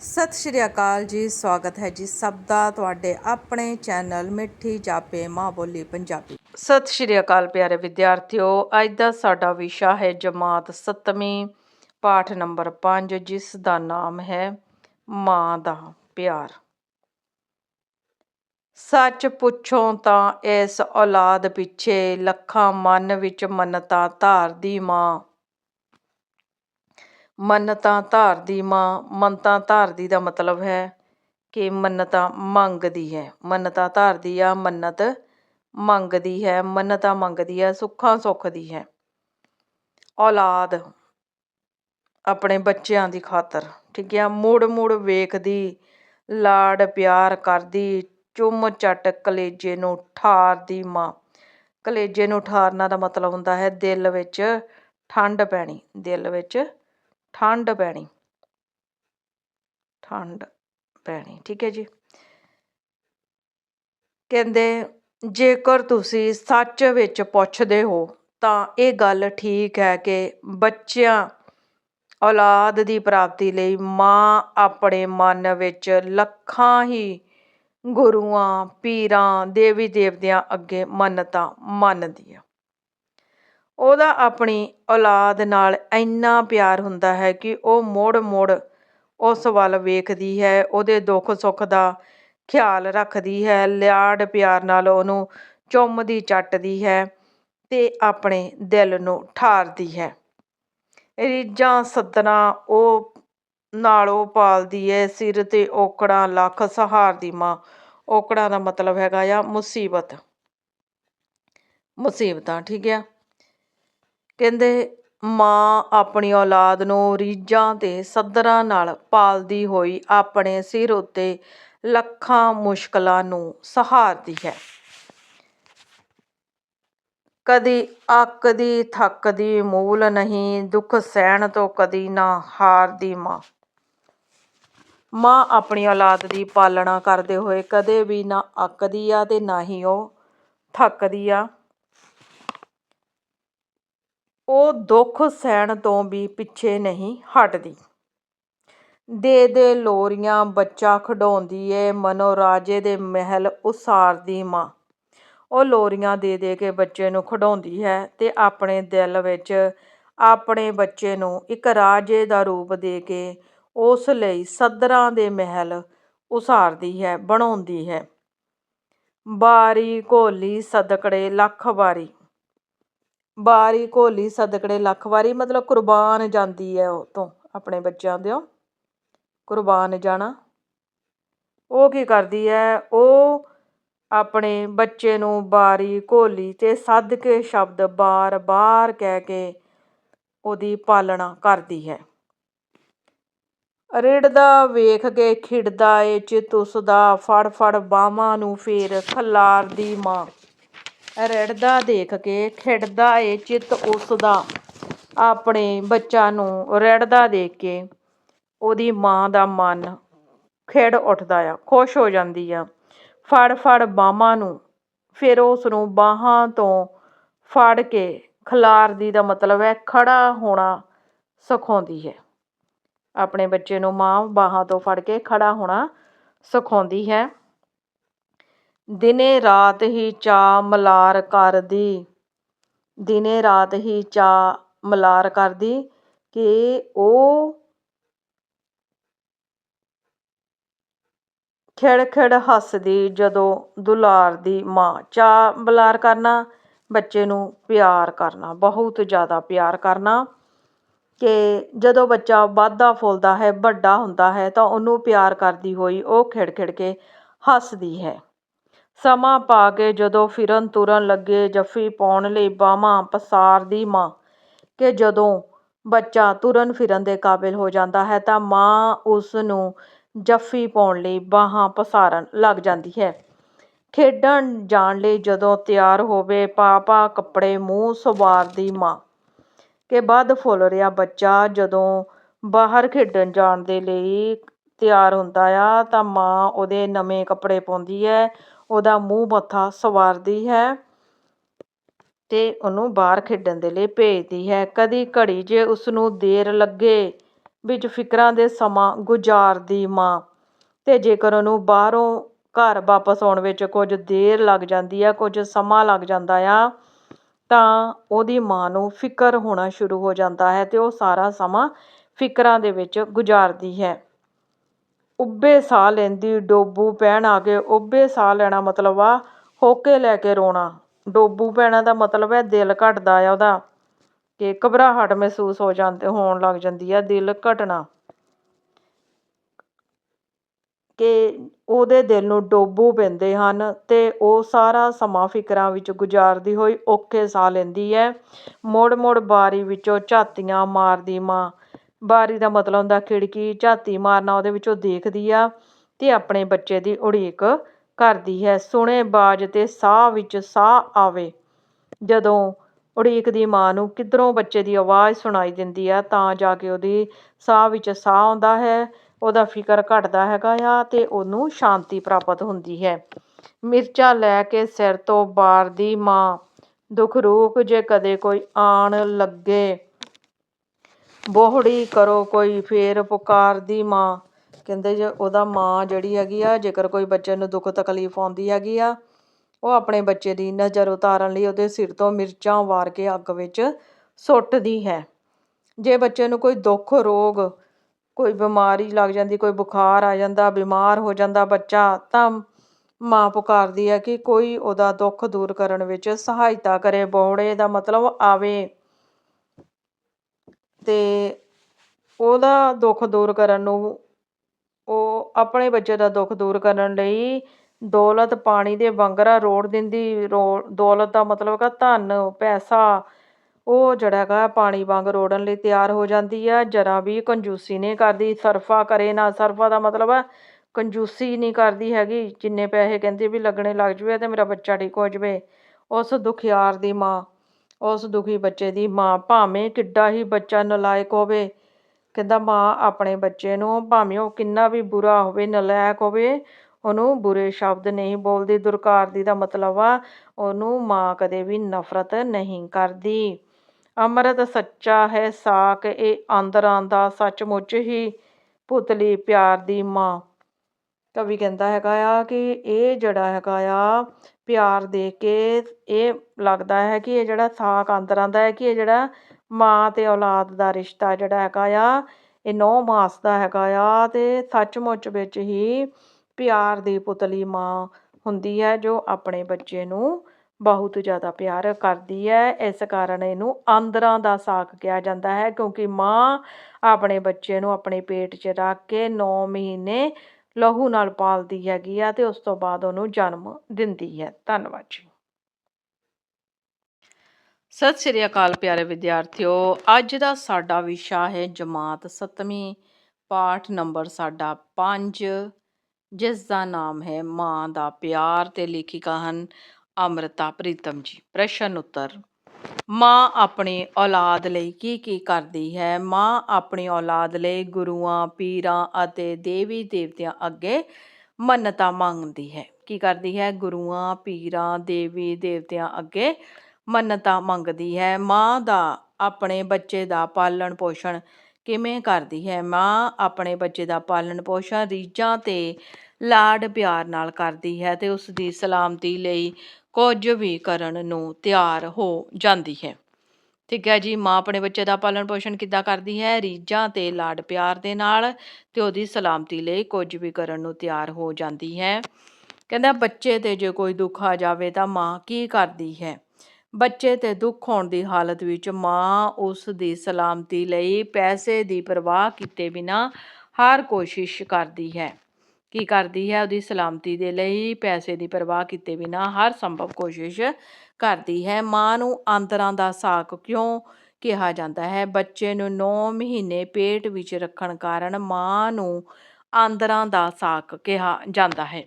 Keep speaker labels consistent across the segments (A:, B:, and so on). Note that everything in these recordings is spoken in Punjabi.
A: ਸਤਿ ਸ਼੍ਰੀ ਅਕਾਲ ਜੀ, ਸਵਾਗਤ ਹੈ ਜੀ ਸਭ ਦਾ ਤੁਹਾਡੇ ਆਪਣੇ ਚੈਨਲ ਮਿੱਠੀ ਜਾਪੇ ਮਾਂ ਬੋਲੀ ਪੰਜਾਬੀ। ਸਤਿ ਸ਼੍ਰੀ ਅਕਾਲ ਪਿਆਰੇ ਵਿਦਿਆਰਥੀਓ, ਅੱਜ ਦਾ ਸਾਡਾ ਵਿਸ਼ਾ ਹੈ ਜਮਾਤ 7ਵੀਂ ਪਾਠ ਨੰਬਰ 5 ਜਿਸ ਦਾ ਨਾਮ ਹੈ ਮਾਂ ਦਾ ਪਿਆਰ। ਸੱਚ ਪੁੱਛੋ ਤਾਂ ਇਸ ਔਲਾਦ ਪਿੱਛੇ, ਲੱਖਾਂ ਮਨ ਵਿੱਚ ਮੰਨਤਾਂ ਧਾਰਦੀ ਮਾਂ। ਮੰਨਤਾਂ ਧਾਰਦੀ ਮਾਂ, ਮੰਨਤਾਂ ਧਾਰਦੀ ਦਾ ਮਤਲਬ ਹੈ ਕਿ ਮੰਨਤਾਂ ਮੰਗਦੀ ਹੈ। ਮੰਨਤਾਂ ਧਾਰਦੀ ਆ ਮੰਨਤ ਮੰਗਦੀ ਹੈ, ਮੰਨਤਾਂ ਮੰਗਦੀ ਹੈ ਸੁੱਖਾਂ ਸੁੱਖ ਦੀ ਹੈ। ਔਲਾਦ ਆਪਣੇ ਬੱਚਿਆਂ ਦੀ ਖਾਤਰ, ਠੀਕ ਹੈ ਮੁੜ ਮੁੜ ਵੇਖਦੀ, ਲਾਡ ਪਿਆਰ ਕਰਦੀ, ਚੁੰਮ ਚੱਟ ਕਲੇਜੇ ਨੂੰ ਠਾਰਦੀ ਮਾਂ। ਕਲੇਜੇ ਨੂੰ ਠਾਰਨਾ ਦਾ ਮਤਲਬ ਹੁੰਦਾ ਹੈ ਦਿਲ ਵਿੱਚ ਠੰਡ ਪੈਣੀ, ਦਿਲ ਵਿੱਚ ਠੰਡ ਪੈਣੀ। ਠੰਡ ਪੈਣੀ, ਠੀਕ ਹੈ ਜੀ। ਕਹਿੰਦੇ, ਜੇਕਰ ਤੁਸੀਂ ਸੱਚ ਵਿੱਚ ਪੁੱਛਦੇ ਹੋ, ਤਾਂ ਇਹ ਗੱਲ ਠੀਕ ਹੈ ਕਿ ਬੱਚਿਆਂ, ਔਲਾਦ ਦੀ ਪ੍ਰਾਪਤੀ ਲਈ ਮਾਂ ਆਪਣੇ ਮਨ ਵਿੱਚ ਲੱਖਾਂ ਹੀ ਗੁਰੂਆਂ, ਪੀਰਾਂ ਦੇਵੀ ਦੇਵਤਿਆਂ ਅੱਗੇ ਮੰਨਤਾ ਮੰਨਦੀ ਆ। ਉਹਦਾ ਆਪਣੀ ਔਲਾਦ ਨਾਲ ਇੰਨਾ ਪਿਆਰ ਹੁੰਦਾ ਹੈ ਕਿ ਉਹ ਮੁੜ ਮੁੜ ਉਸ ਵੱਲ ਵੇਖਦੀ ਹੈ, ਉਹਦੇ ਦੁੱਖ ਸੁੱਖ ਦਾ ਖਿਆਲ ਰੱਖਦੀ ਹੈ, ਲਾਡ ਪਿਆਰ ਨਾਲ ਉਹਨੂੰ ਚੁੰਮਦੀ, ਚੱਟਦੀ ਹੈ ਤੇ ਆਪਣੇ ਦਿਲ ਨੂੰ ਠਾਰਦੀ ਹੈ। ਰੀਝਾਂ ਸੱਦਣਾ ਉਹ ਨਾਲ ਉਹ ਪਾਲਦੀ ਹੈ, ਸਿਰ ਤੇ ਔਕੜਾਂ, ਲੱਖ ਸਹਾਰਦੀ ਮਾਂ। ਔਕੜਾਂ ਦਾ ਮਤਲਬ ਹੈਗਾ ਆ ਮੁਸੀਬਤ। ਮੁਸੀਬਤਾਂ, ਠੀਕ ਆ? ਕਹਿੰਦੇ ਮਾਂ ਆਪਣੀ ਔਲਾਦ ਨੂੰ ਰੀਝਾਂ ਅਤੇ ਸੱਦਰਾਂ ਨਾਲ ਪਾਲਦੀ ਹੋਈ ਆਪਣੇ ਸਿਰ ਉੱਤੇ ਲੱਖਾਂ ਮੁਸ਼ਕਲਾਂ ਨੂੰ ਸਹਾਰਦੀ ਹੈ। ਕਦੀ ਅੱਕਦੀ ਥੱਕਦੀ ਮੂਲ ਨਹੀਂ, ਦੁੱਖ ਸਹਿਣ ਤੋਂ ਕਦੀ ਨਾ ਹਾਰਦੀ ਮਾਂ। ਮਾਂ ਆਪਣੀ ਔਲਾਦ ਦੀ ਪਾਲਣਾ ਕਰਦੇ ਹੋਏ ਕਦੇ ਵੀ ਨਾ ਅੱਕਦੀ ਆ ਤੇ ਨਾ ਹੀ ਉਹ ਥੱਕਦੀ ਆ। ਉਹ ਦੁੱਖ ਸਹਿਣ ਤੋਂ ਵੀ ਪਿੱਛੇ ਨਹੀਂ ਹਟਦੀ। ਦੇ ਦੇ ਲੋਰੀਆਂ ਬੱਚਾ ਖਡਾਉਂਦੀ ਏ, ਮਨੋ ਰਾਜੇ ਦੇ ਮਹਿਲ ਉਸਾਰਦੀ ਮਾਂ। ਉਹ ਲੋਰੀਆਂ ਦੇ ਦੇ ਕੇ ਬੱਚੇ ਨੂੰ ਖਡਾਉਂਦੀ ਹੈ ਤੇ ਆਪਣੇ ਦਿਲ ਵਿੱਚ ਆਪਣੇ ਬੱਚੇ ਨੂੰ ਇੱਕ ਰਾਜੇ ਦਾ ਰੂਪ ਦੇ ਕੇ ਉਸ ਲਈ ਸਦਰਾਂ ਦੇ ਮਹਿਲ ਉਸਾਰਦੀ ਹੈ, ਬਣਾਉਂਦੀ ਹੈ। ਬਾਰੀ ਘੋਲੀ ਸਦਕੜੇ ਲੱਖ ਵਾਰੀ। ਬਾਰੀ, ਘੋਲੀ, ਸਦਕੜੇ, ਲੱਖ ਵਾਰੀ, ਮਤਲਬ ਕੁਰਬਾਨ ਜਾਂਦੀ ਹੈ ਉਹ ਤੋਂ ਆਪਣੇ ਬੱਚਿਆਂ ਦਿਓ। ਕੁਰਬਾਨ ਜਾਣਾ। ਉਹ ਕੀ ਕਰਦੀ ਹੈ? ਉਹ ਆਪਣੇ ਬੱਚੇ ਨੂੰ ਬਾਰੀ, ਘੋਲੀ ਤੇ ਸੱਦ ਕੇ ਸ਼ਬਦ ਬਾਰ-ਬਾਰ ਕਹਿ ਕੇ ਉਹਦੀ ਪਾਲਣਾ ਕਰਦੀ ਹੈ। ਰਿੜਦਾ ਵੇਖ ਕੇ ਖਿੜਦਾ ਏ ਚਿਤ ਉਸਦਾ ਫੜ ਫੜ ਬਾਹਾਂ ਨੂੰ ਫੇਰ ਖਲਾਰਦੀ ਮਾਂ। ਰਿੜਦਾ ਦੇਖ ਕੇ ਖਿੜਦਾ ਏ ਚਿੱਤ ਉਸਦਾ। ਆਪਣੇ ਬੱਚਾ ਨੂੰ ਰਿੜਦਾ ਦੇਖ ਕੇ ਉਹਦੀ ਮਾਂ ਦਾ ਮਨ ਖਿੜ ਉੱਠਦਾ ਆ, ਖੁਸ਼ ਹੋ ਜਾਂਦੀ ਆ। ਫੜ ਫੜ ਬਾਹਾਂ ਨੂੰ, ਫਿਰ ਉਸ ਨੂੰ ਬਾਹਾਂ ਤੋਂ ਫੜ ਕੇ ਖਿਲਾਰਦੀ ਦਾ ਮਤਲਬ ਹੈ ਖੜਾ ਹੋਣਾ ਸਿਖਾਉਂਦੀ ਹੈ। ਆਪਣੇ ਬੱਚੇ ਨੂੰ ਮਾਂ ਬਾਹਾਂ ਤੋਂ ਫੜ ਕੇ ਖੜਾ ਹੋਣਾ ਸਿਖਾਉਂਦੀ ਹੈ। ਦਿਨੇ ਰਾਤ ਹੀ ਚਾ ਮਲਾਰ ਕਰਦੀ। ਦਿਨੇ ਰਾਤ ਹੀ ਚਾ ਮਲਾਰ ਕਰਦੀ ਕਿ ਉਹ ਖਿੜ ਖਿੜ ਹੱਸਦੀ ਜਦੋਂ ਦੁਲਾਰ ਦੀ ਮਾਂ ਚਾ ਮਲਾਰ ਕਰਨਾ, ਬੱਚੇ ਨੂੰ ਪਿਆਰ ਕਰਨਾ, ਬਹੁਤ ਜ਼ਿਆਦਾ ਪਿਆਰ ਕਰਨਾ ਕਿ ਜਦੋਂ ਬੱਚਾ ਵੱਧਦਾ ਫੁੱਲਦਾ ਹੈ, ਵੱਡਾ ਹੁੰਦਾ ਹੈ ਤਾਂ ਉਹਨੂੰ ਪਿਆਰ ਕਰਦੀ ਹੋਈ ਉਹ ਖਿੜ ਖਿੜ ਕੇ ਹੱਸਦੀ ਹੈ। ਸਮਾਂ ਪਾ ਕੇ ਜਦੋਂ ਫਿਰਨ ਤੁਰਨ ਲੱਗੇ, ਜੱਫੀ ਪਾਉਣ ਲਈ ਬਾਹਾਂ ਪਸਾਰਦੀ ਮਾਂ ਕਿ ਜਦੋਂ ਬੱਚਾ ਤੁਰਨ ਫਿਰਨ ਦੇ ਕਾਬਿਲ ਹੋ ਜਾਂਦਾ ਹੈ ਤਾਂ ਮਾਂ ਉਸ ਨੂੰ ਜੱਫੀ ਪਾਉਣ ਲਈ ਬਾਹਾਂ ਪਸਾਰਨ ਲੱਗ ਜਾਂਦੀ ਹੈ। ਖੇਡਣ ਜਾਣ ਲਈ ਜਦੋਂ ਤਿਆਰ ਹੋਵੇ ਪਾ ਪਾ ਕੱਪੜੇ ਮੂੰਹ ਸਵਾਰਦੀ ਮਾਂ ਕਿ ਵੱਧ ਫੁੱਲ ਰਿਹਾ ਬੱਚਾ, ਜਦੋਂ ਬਾਹਰ ਖੇਡਣ ਜਾਣ ਦੇ ਲਈ ਤਿਆਰ ਹੁੰਦਾ ਆ ਤਾਂ ਮਾਂ ਉਹਦੇ ਨਵੇਂ ਕੱਪੜੇ ਪਾਉਂਦੀ ਹੈ ਉਹਦਾ ਮੂੰਹ ਮੱਥਾ ਸਵਾਰਦੀ ਹੈ ਅਤੇ ਉਹਨੂੰ ਬਾਹਰ ਖੇਡਣ ਦੇ ਲਈ ਭੇਜਦੀ ਹੈ। ਕਦੀ ਘੜੀ ਜੇ ਉਸਨੂੰ ਦੇਰ ਲੱਗੇ ਵਿੱਚ ਫਿਕਰਾਂ ਦੇ ਸਮਾਂ ਗੁਜ਼ਾਰਦੀ ਮਾਂ ਅਤੇ ਜੇਕਰ ਉਹਨੂੰ ਬਾਹਰੋਂ ਘਰ ਵਾਪਸ ਆਉਣ ਵਿੱਚ ਕੁਝ ਦੇਰ ਲੱਗ ਜਾਂਦੀ ਆ, ਕੁਝ ਸਮਾਂ ਲੱਗ ਜਾਂਦਾ ਆ, ਤਾਂ ਉਹਦੀ ਮਾਂ ਨੂੰ ਫਿਕਰ ਹੋਣਾ ਸ਼ੁਰੂ ਹੋ ਜਾਂਦਾ ਹੈ ਅਤੇ ਉਹ ਸਾਰਾ ਸਮਾਂ ਫਿਕਰਾਂ ਦੇ ਵਿੱਚ ਗੁਜ਼ਾਰਦੀ ਹੈ। ਉੱਭੇ ਸਾਹ ਲੈਂਦੀ, ਡੋਬੂ ਪੈਣ ਆ ਕੇ ਉੱਭੇ ਸਾਹ ਲੈਣਾ ਮਤਲਬ ਆ ਹੋਕੇ ਲੈ ਕੇ ਰੋਣਾ। ਡੋਬੂ ਪੈਣਾ ਦਾ ਮਤਲਬ ਹੈ ਦਿਲ ਘਟਦਾ ਆ ਉਹਦਾ ਕਿ ਘਬਰਾਹਟ ਮਹਿਸੂਸ ਹੋ ਜਾਂਦੇ, ਹੋਣ ਲੱਗ ਜਾਂਦੀ ਆ ਦਿਲ ਘਟਣਾ। ਕਿ ਉਹਦੇ ਦਿਲ ਨੂੰ ਡੋਬੂ ਪੈਂਦੇ ਹਨ ਤੇ ਉਹ ਸਾਰਾ ਸਮਾਂ ਫਿਕਰਾਂ ਵਿੱਚ ਗੁਜ਼ਾਰਦੀ ਹੋਈ ਔਖੇ ਸਾਹ ਲੈਂਦੀ ਹੈ। ਮੁੜ ਮੁੜ ਬਾਰੀ ਵਿੱਚੋਂ ਝਾਤੀਆਂ ਮਾਰਦੀ ਮਾਂ ਬਾਰੀ ਦਾ ਮਤਲਬ ਹੁੰਦਾ ਖਿੜਕੀ, ਝਾਤੀ ਮਾਰਨਾ, ਉਹਦੇ ਵਿੱਚੋਂ ਦੇਖਦੀ ਆ ਅਤੇ ਆਪਣੇ ਬੱਚੇ ਦੀ ਉਡੀਕ ਕਰਦੀ ਹੈ। ਸੁਣੇ ਬਾਜ ਅਤੇ ਸਾਹ ਵਿੱਚ ਸਾਹ ਆਵੇ। ਜਦੋਂ ਉਡੀਕਦੀ ਮਾਂ ਨੂੰ ਕਿੱਧਰੋਂ ਬੱਚੇ ਦੀ ਆਵਾਜ਼ ਸੁਣਾਈ ਦਿੰਦੀ ਆ, ਤਾਂ ਜਾ ਕੇ ਉਹਦੀ ਸਾਹ ਵਿੱਚ ਸਾਹ ਆਉਂਦਾ ਹੈ। ਉਹਦਾ ਫਿਕਰ ਘਟਦਾ ਹੈਗਾ ਆ ਅਤੇ ਉਹਨੂੰ ਸ਼ਾਂਤੀ ਪ੍ਰਾਪਤ ਹੁੰਦੀ ਹੈ। ਮਿਰਚਾਂ ਲੈ ਕੇ ਸਿਰ ਤੋਂ ਬਾਰਦੀ ਮਾਂ, ਦੁੱਖ ਰੂਕ ਜੇ ਕਦੇ ਕੋਈ ਆਣ ਲੱਗੇ। ਬੋਹੜੀ ਕਰੋ ਕੋਈ, ਫੇਰ ਪੁਕਾਰਦੀ ਮਾਂ। ਕਹਿੰਦੇ ਜੇ ਉਹਦਾ ਮਾਂ ਜਿਹੜੀ ਹੈਗੀ ਆ, ਜੇਕਰ ਕੋਈ ਬੱਚੇ ਨੂੰ ਦੁੱਖ ਤਕਲੀਫ ਆਉਂਦੀ ਹੈਗੀ ਆ, ਉਹ ਆਪਣੇ ਬੱਚੇ ਦੀ ਨਜ਼ਰ ਉਤਾਰਨ ਲਈ ਉਹਦੇ ਸਿਰ ਤੋਂ ਮਿਰਚਾਂ ਵਾਰ ਕੇ ਅੱਗ ਵਿੱਚ ਸੁੱਟਦੀ ਹੈ। ਜੇ ਬੱਚੇ ਨੂੰ ਕੋਈ ਦੁੱਖ, ਰੋਗ, ਕੋਈ ਬਿਮਾਰੀ ਲੱਗ ਜਾਂਦੀ, ਕੋਈ ਬੁਖਾਰ ਆ ਜਾਂਦਾ, ਬਿਮਾਰ ਹੋ ਜਾਂਦਾ ਬੱਚਾ, ਤਾਂ ਮਾਂ ਪੁਕਾਰਦੀ ਹੈ ਕਿ ਕੋਈ ਉਹਦਾ ਦੁੱਖ ਦੂਰ ਕਰਨ ਵਿੱਚ ਸਹਾਇਤਾ ਕਰੇ। ਬੋੜੇ ਦਾ ਮਤਲਬ ਆਵੇ। ਤੇ ਉਹਦਾ ਦੁੱਖ ਦੂਰ ਕਰਨ ਨੂੰ, ਉਹ ਆਪਣੇ ਬੱਚੇ ਦਾ ਦੁੱਖ ਦੂਰ ਕਰਨ ਲਈ ਦੌਲਤ ਪਾਣੀ ਦੇ ਵਾਂਗਰਾ ਰੋੜ ਦਿੰਦੀ, ਰੋ, ਦੌਲਤ ਦਾ ਮਤਲਬ ਹੈਗਾ ਧਨ, ਪੈਸਾ, ਉਹ ਜਿਹੜਾ ਹੈਗਾ ਪਾਣੀ ਵਾਂਗ ਰੋੜਨ ਲਈ ਤਿਆਰ ਹੋ ਜਾਂਦੀ ਆ। ਜਰਾ ਵੀ ਕੰਜੂਸੀ ਨਹੀਂ ਕਰਦੀ, ਸਰਫਾ ਕਰੇ ਨਾ, ਸਰਫਾ ਦਾ ਮਤਲਬ ਹੈ ਕੰਜੂਸੀ ਨਹੀਂ ਕਰਦੀ ਹੈਗੀ, ਜਿੰਨੇ ਪੈਸੇ ਕਹਿੰਦੇ ਵੀ ਲੱਗਣੇ ਲੱਗ ਜਾਵੇ ਅਤੇ ਮੇਰਾ ਬੱਚਾ ਠੀਕ ਹੋ ਜਾਵੇ, ਉਸ ਦੁਖਿਆਰ ਦੀ ਮਾਂ। ਉਸ ਦੁਖੀ ਬੱਚੇ ਦੀ ਮਾਂ ਭਾਵੇਂ ਕਿੱਡਾ ਹੀ ਬੱਚਾ ਨਲਾਇਕ ਹੋਵੇ, ਕਹਿੰਦਾ ਮਾਂ ਆਪਣੇ ਬੱਚੇ ਨੂੰ ਭਾਵੇਂ ਉਹ ਕਿੰਨਾ ਵੀ ਬੁਰਾ ਹੋਵੇ, ਨਲਾਇਕ ਹੋਵੇ, ਉਹਨੂੰ ਬੁਰੇ ਸ਼ਬਦ ਨਹੀਂ ਬੋਲਦੀ, ਦੁਰਕਾਰ ਦੀ ਦਾ ਮਤਲਬ ਆ, ਉਹਨੂੰ ਮਾਂ ਕਦੇ ਵੀ ਨਫ਼ਰਤ ਨਹੀਂ ਕਰਦੀ। ਅੰਮ੍ਰਿਤ ਸੱਚਾ ਹੈ ਸਾਕ, ਇਹ ਅੰਦਰਾਂ ਦਾ ਸੱਚਮੁੱਚ ਹੀ ਪੁਤਲੀ ਪਿਆਰ ਦੀ ਮਾਂ। ਕਵੀ ਕਹਿੰਦਾ ਹੈਗਾ ਆ ਕਿ ਇਹ ਜਿਹੜਾ ਹੈਗਾ ਆ ਪਿਆਰ ਦੇ ਕੇ ਇਹ ਲੱਗਦਾ ਹੈ ਕਿ ਇਹ ਜਿਹੜਾ ਸਾਕ ਅੰਦਰਾਂ ਦਾ ਹੈ ਕਿ ਇਹ ਜਿਹੜਾ ਮਾਂ ਅਤੇ ਔਲਾਦ ਦਾ ਰਿਸ਼ਤਾ ਜਿਹੜਾ ਹੈਗਾ ਆ, ਇਹ ਨੌ ਮਾਸ ਦਾ ਹੈਗਾ ਆ ਤੇ ਸੱਚਮੁੱਚ ਵਿੱਚ ਹੀ ਪਿਆਰ ਦੀ ਪੁਤਲੀ ਮਾਂ ਹੁੰਦੀ ਹੈ ਜੋ ਆਪਣੇ ਬੱਚੇ ਨੂੰ ਬਹੁਤ ਜ਼ਿਆਦਾ ਪਿਆਰ ਕਰਦੀ ਹੈ। ਇਸ ਕਾਰਨ ਇਹਨੂੰ ਆਂਦਰਾਂ ਦਾ ਸਾਕ ਕਿਹਾ ਜਾਂਦਾ ਹੈ ਕਿਉਂਕਿ ਮਾਂ ਆਪਣੇ ਬੱਚੇ ਨੂੰ ਆਪਣੇ ਪੇਟ 'ਚ ਰੱਖ ਕੇ 9 ਮਹੀਨੇ ਲਹੂ ਨਾਲ ਪਾਲਦੀ ਹੈਗੀ ਆ ਤੇ ਉਸ ਤੋਂ ਬਾਅਦ ਉਹਨੂੰ ਜਨਮ ਦਿੰਦੀ ਹੈ। ਧੰਨਵਾਦ ਜੀ। ਸਤਿ ਸ੍ਰੀ ਅਕਾਲ ਪਿਆਰੇ ਵਿਦਿਆਰਥਿਓ। ਅੱਜ ਦਾ ਸਾਡਾ ਵਿਸ਼ਾ ਹੈ ਜਮਾਤ 7ਵੀਂ ਪਾਠ ਨੰਬਰ ਸਾਡਾ 5 ਜਿਸ ਦਾ ਨਾਮ ਹੈ ਮਾਂ ਦਾ ਪਿਆਰ ਤੇ ਲੇਖਿਕਾ ਹਨ ਅੰਮ੍ਰਿਤਾ ਪ੍ਰੀਤਮ ਜੀ। ਪ੍ਰਸ਼ਨ ਉੱਤਰ ਮਾਂ ਆਪਣੀ ਔਲਾਦ ਲਈ ਕੀ ਕੀ ਕਰਦੀ ਹੈ? ਮਾਂ ਆਪਣੀ ਔਲਾਦ ਲਈ ਗੁਰੂਆਂ, ਪੀਰਾਂ ਅਤੇ ਦੇਵੀ ਦੇਵਤਿਆਂ ਅੱਗੇ ਮੰਨਤਾਂ ਮੰਗਦੀ ਹੈ। ਕੀ ਕਰਦੀ ਹੈ? ਗੁਰੂਆਂ, ਪੀਰਾਂ, ਦੇਵੀ ਦੇਵਤਿਆਂ ਅੱਗੇ ਮੰਨਤਾਂ ਮੰਗਦੀ ਹੈ। ਮਾਂ ਦਾ, ਆਪਣੇ ਬੱਚੇ ਦਾ ਪਾਲਣ ਪੋਸ਼ਣ ਕਿਵੇਂ ਕਰਦੀ ਹੈ? ਮਾਂ ਆਪਣੇ ਬੱਚੇ ਦਾ ਪਾਲਣ ਪੋਸ਼ਣ ਰੀਝਾਂ ਤੇ ਲਾਡ ਪਿਆਰ ਨਾਲ ਕਰਦੀ ਹੈ ਤੇ ਉਸ ਦੀ ਸਲਾਮਤੀ ਲਈ ਕੁਝ ਵੀ ਕਰਨ ਨੂੰ ਤਿਆਰ ਹੋ ਜਾਂਦੀ ਹੈ। ਠੀਕ ਹੈ ਜੀ, ਮਾਂ ਆਪਣੇ ਬੱਚੇ ਦਾ ਪਾਲਣ ਪੋਸ਼ਣ ਕਿੱਦਾਂ ਕਰਦੀ ਹੈ? ਰੀਝਾਂ ਤੇ ਲਾਡ ਪਿਆਰ ਦੇ ਨਾਲ ਤੇ ਉਹਦੀ ਸਲਾਮਤੀ ਲਈ ਕੁਝ ਵੀ ਕਰਨ ਨੂੰ ਤਿਆਰ ਹੋ ਜਾਂਦੀ ਹੈ। ਕਹਿੰਦਾ, ਬੱਚੇ ਤੇ ਜੇ ਕੋਈ ਦੁੱਖ ਆ ਜਾਵੇ ਤਾਂ ਮਾਂ ਕੀ ਕਰਦੀ ਹੈ? ਬੱਚੇ ਤੇ ਦੁੱਖ ਹੋਣ ਦੀ ਹਾਲਤ ਵਿੱਚ ਮਾਂ ਉਸ ਦੀ ਸਲਾਮਤੀ ਲਈ ਪੈਸੇ ਦੀ ਪਰਵਾਹ ਕੀਤੇ ਬਿਨਾ ਹਰ ਕੋਸ਼ਿਸ਼ ਕਰਦੀ ਹੈ। ਕੀ ਕਰਦੀ ਹੈ, ਉਹਦੀ ਸਲਾਮਤੀ ਦੇ ਲਈ ਪੈਸੇ ਦੀ ਪਰਵਾਹ ਕੀਤੇ ਬਿਨਾ ਹਰ ਸੰਭਵ ਕੋਸ਼ਿਸ਼ ਕਰਦੀ ਹੈ। ਮਾਂ ਨੂੰ ਆਂਦਰਾਂ ਦਾ ਸਾਕ ਕਿਉਂ ਕਿਹਾ ਜਾਂਦਾ ਹੈ? ਬੱਚੇ ਨੂੰ 9 ਮਹੀਨੇ ਪੇਟ ਵਿੱਚ ਰੱਖਣ ਕਾਰਨ ਮਾਂ ਨੂੰ ਆਂਦਰਾਂ ਦਾ ਸਾਕ ਕਿਹਾ ਜਾਂਦਾ ਹੈ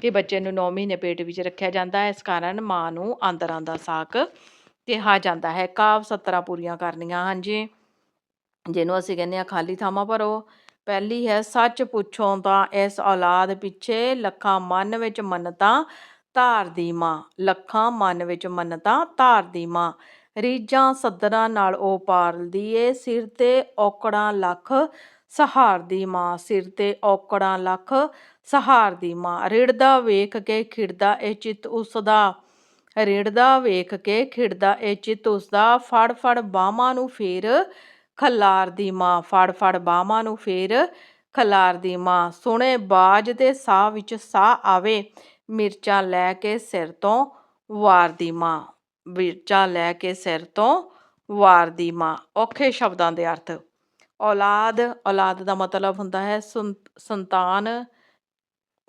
A: ਕਿ ਬੱਚੇ ਨੂੰ 9 ਮਹੀਨੇ ਪੇਟ ਵਿੱਚ ਰੱਖਿਆ ਜਾਂਦਾ ਹੈ। ਇਸ ਕਾਰਨ ਮਾਂ ਨੂੰ ਆਂਦਰਾਂ ਦਾ ਸਾਕ ਕਿਹਾ ਜਾਂਦਾ ਹੈ। ਕਾਵ ਸੱਤਰਾਂ ਪੂਰੀਆਂ ਕਰਨੀਆਂ ਹਨ ਜੀ, ਜਿਹਨੂੰ ਅਸੀਂ ਕਹਿੰਦੇ ਆ ਖਾਲੀ ਥਾਵਾਂ ਭਰੋ। ਪਹਿਲੀ ਹੈ, ਸੱਚ ਪੁੱਛੋ ਤਾਂ ਇਸ ਔਲਾਦ ਪਿੱਛੇ ਲੱਖਾਂ ਮਨ ਵਿੱਚ ਮੰਨਤਾਂ ਧਾਰਦੀ ਮਾਂ ਲੱਖਾਂ ਮਨ ਵਿੱਚ ਮੰਨਤਾਂ ਧਾਰਦੀ ਮਾਂ ਰੀਜਾਂ ਸੱਦਰਾਂ ਨਾਲ ਉਹ ਪਾਲਦੀ ਏ ਸਿਰ ਤੇ ਔਕੜਾਂ ਲੱਖ ਸਹਾਰਦੀ ਮਾਂ ਸਿਰ ਤੇ ਔਕੜਾਂ ਲੱਖ ਸਹਾਰਦੀ ਮਾਂ ਰਿੜਦਾ ਵੇਖ ਕੇ ਖਿੜਦਾ ਇਹ ਚਿੱਤ ਉਸ ਦਾ ਰਿੜਦਾ ਵੇਖ ਕੇ ਖਿੜਦਾ ਇਹ ਚਿੱਤ ਉਸ ਦਾ ਫੜ ਫੜ ਬਾਹਾਂ ਨੂੰ ਫੇਰ ਖਲਾਰ ਦੀ ਮਾਂ ਫੜ ਫੜ ਬਾਹਾਂ ਨੂੰ ਫੇਰ, ਖਲਾਰ ਦੀ ਮਾਂ, ਸੁਣੇ ਬਾਜ ਦੇ ਸਾਹ ਵਿੱਚ ਸਾਹ ਆਵੇ, ਮਿਰਚਾਂ ਲੈ ਕੇ ਸਿਰ ਤੋਂ ਵਾਰਦੀ ਮਾਂ, ਮਿਰਚਾਂ ਲੈ ਕੇ ਸਿਰ ਤੋਂ ਵਾਰਦੀ ਮਾਂ, ਔਖੇ ਸ਼ਬਦਾਂ ਦੇ ਅਰਥ। ਔਲਾਦ ਔਲਾਦ ਦਾ ਮਤਲਬ ਹੁੰਦਾ ਹੈ ਸੁੰ- ਸੰਤਾਨ,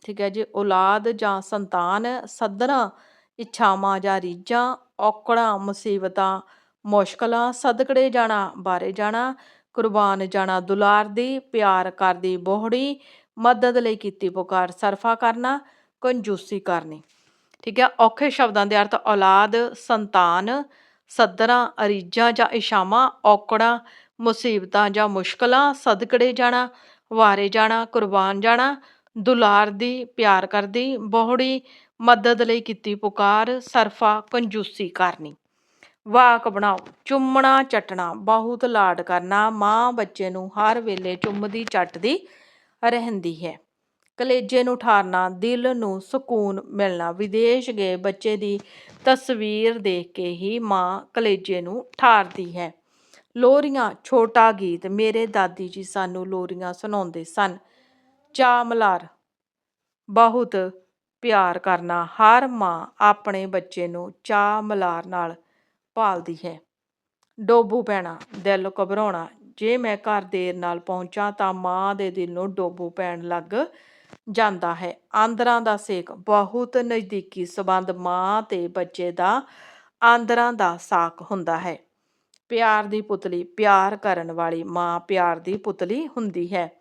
A: ਠੀਕ ਹੈ ਜੀ, ਔਲਾਦ ਜਾਂ ਸੰਤਾਨ ਸੱਧਣਾ ਇੱਛਾਵਾਂ ਜਾਂ ਰੀਝਾਂ, ਔਕੜਾਂ, ਮੁਸੀਬਤਾਂ ਮੁਸ਼ਕਲਾਂ ਸਦਕੜੇ ਜਾਣਾ, ਬਾਰੇ ਜਾਣਾ, ਕੁਰਬਾਨ ਜਾਣਾ, ਦੁਲਾਰ ਦੀ ਪਿਆਰ ਕਰਦੀ ਬੋਹੜੀ, ਮਦਦ ਲਈ ਕੀਤੀ ਪੁਕਾਰ, ਸਰਫਾ ਕਰਨਾ, ਕੰਜੂਸੀ ਕਰਨੀ। ਠੀਕ ਹੈ ਔਖੇ ਸ਼ਬਦਾਂ ਦੇ ਅਰਥ ਔਲਾਦ, ਸੰਤਾਨ, ਸੱਦਰਾਂ, ਅਰੀਜਾਂ ਜਾਂ ਇਸ਼ਾਵਾਂ ਔਕੜਾਂ, ਮੁਸੀਬਤਾਂ ਜਾਂ ਮੁਸ਼ਕਲਾਂ, ਸਦਕੜੇ ਜਾਣਾ, ਵਾਰੇ ਜਾਣਾ, ਕੁਰਬਾਨ ਜਾਣਾ, ਦੁਲਾਰ ਦੀ ਪਿਆਰ ਕਰਦੀ ਬੋਹੜੀ, ਮਦਦ ਲਈ ਕੀਤੀ ਪੁਕਾਰ, ਸਰਫਾ, ਕੰਜੂਸੀ ਕਰਨੀ। ਵਾਕ ਬਣਾਓ, ਚੁੰਮਣਾ, ਚਟਣਾ, ਬਹੁਤ ਲਾਡ ਕਰਨਾ, ਮਾਂ ਬੱਚੇ ਨੂੰ ਹਰ ਵੇਲੇ ਚੁੰਮਦੀ, ਚੱਟਦੀ ਰਹਿੰਦੀ ਹੈ। ਕਲੇਜੇ ਨੂੰ ਠਾਰਨਾ, ਦਿਲ ਨੂੰ ਸਕੂਨ ਮਿਲਣਾ, ਵਿਦੇਸ਼ ਗਏ ਬੱਚੇ ਦੀ ਤਸਵੀਰ ਦੇਖ ਕੇ ਹੀ ਮਾਂ ਕਲੇਜੇ ਨੂੰ ਠਾਰਦੀ ਹੈ। ਲੋਰੀਆਂ, ਛੋਟਾ ਗੀਤ, ਮੇਰੇ ਦਾਦੀ ਜੀ ਸਾਨੂੰ ਲੋਰੀਆਂ ਸੁਣਾਉਂਦੇ ਸਨ। ਚਾ ਮਲਾਰ ਬਹੁਤ ਪਿਆਰ ਕਰਨਾ, ਹਰ ਮਾਂ ਆਪਣੇ ਬੱਚੇ ਨੂੰ ਚਾਹ ਮਲਾਰ ਨਾਲ ਪਾਲਦੀ ਹੈ। ਡੋਬੂ ਪੈਣਾ, ਦਿਲ ਘਬਰਾਉਣਾ, ਜੇ ਮੈਂ ਘਰ ਦੇਰ ਨਾਲ ਪਹੁੰਚਾਂ ਤਾਂ ਮਾਂ ਦੇ ਦਿਲ ਨੂੰ ਡੋਬੂ ਪੈਣ ਲੱਗ ਜਾਂਦਾ ਹੈ। ਆਂਦਰਾਂ ਦਾ ਸੇਕ, ਬਹੁਤ ਨਜ਼ਦੀਕੀ ਸਬੰਧ ਮਾਂ ਤੇ ਬੱਚੇ ਦਾ ਆਂਦਰਾਂ ਦਾ ਸਾਕ ਹੁੰਦਾ ਹੈ। ਪਿਆਰ ਦੀ ਪੁਤਲੀ, ਪਿਆਰ ਕਰਨ ਵਾਲੀ ਮਾਂ ਪਿਆਰ ਦੀ ਪੁਤਲੀ ਹੁੰਦੀ ਹੈ।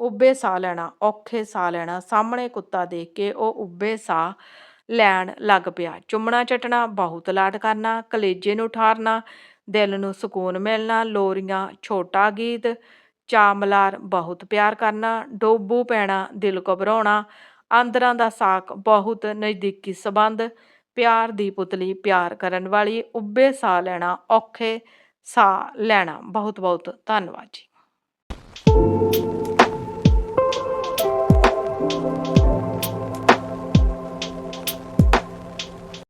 A: ਉੱਬੇ ਸਾਹ ਲੈਣਾ, ਔਖੇ ਸਾਹ ਲੈਣਾ, ਸਾਹਮਣੇ ਕੁੱਤਾ ਦੇਖ ਕੇ ਉਹ ਉੱਬੇ ਸਾਹ ਲੈਣ ਲੱਗ ਪਿਆ। ਚੁੰਮਣਾ ਚਟਣਾ, ਬਹੁਤ ਲਾਡ ਕਰਨਾ, ਕਲੇਜੇ ਨੂੰ ਠਾਰਨਾ, ਦਿਲ ਨੂੰ ਸਕੂਨ ਮਿਲਣਾ, ਲੋਰੀਆਂ, ਛੋਟਾ ਗੀਤ, ਚਾਮਲਾਰ, ਬਹੁਤ ਪਿਆਰ ਕਰਨਾ, ਡੋਬੂ ਪੈਣਾ, ਦਿਲ ਘਬਰਾਉਣਾ, ਆਂਦਰਾਂ ਦਾ ਸਾਕ, ਬਹੁਤ ਨਜ਼ਦੀਕੀ ਸਬੰਧ, ਪਿਆਰ ਦੀ ਪੁਤਲੀ, ਪਿਆਰ ਕਰਨ ਵਾਲੀ ਉੱਬੇ ਸਾਹ ਲੈਣਾ, ਔਖੇ ਸਾਹ ਲੈਣਾ। ਬਹੁਤ ਬਹੁਤ ਧੰਨਵਾਦ ਜੀ।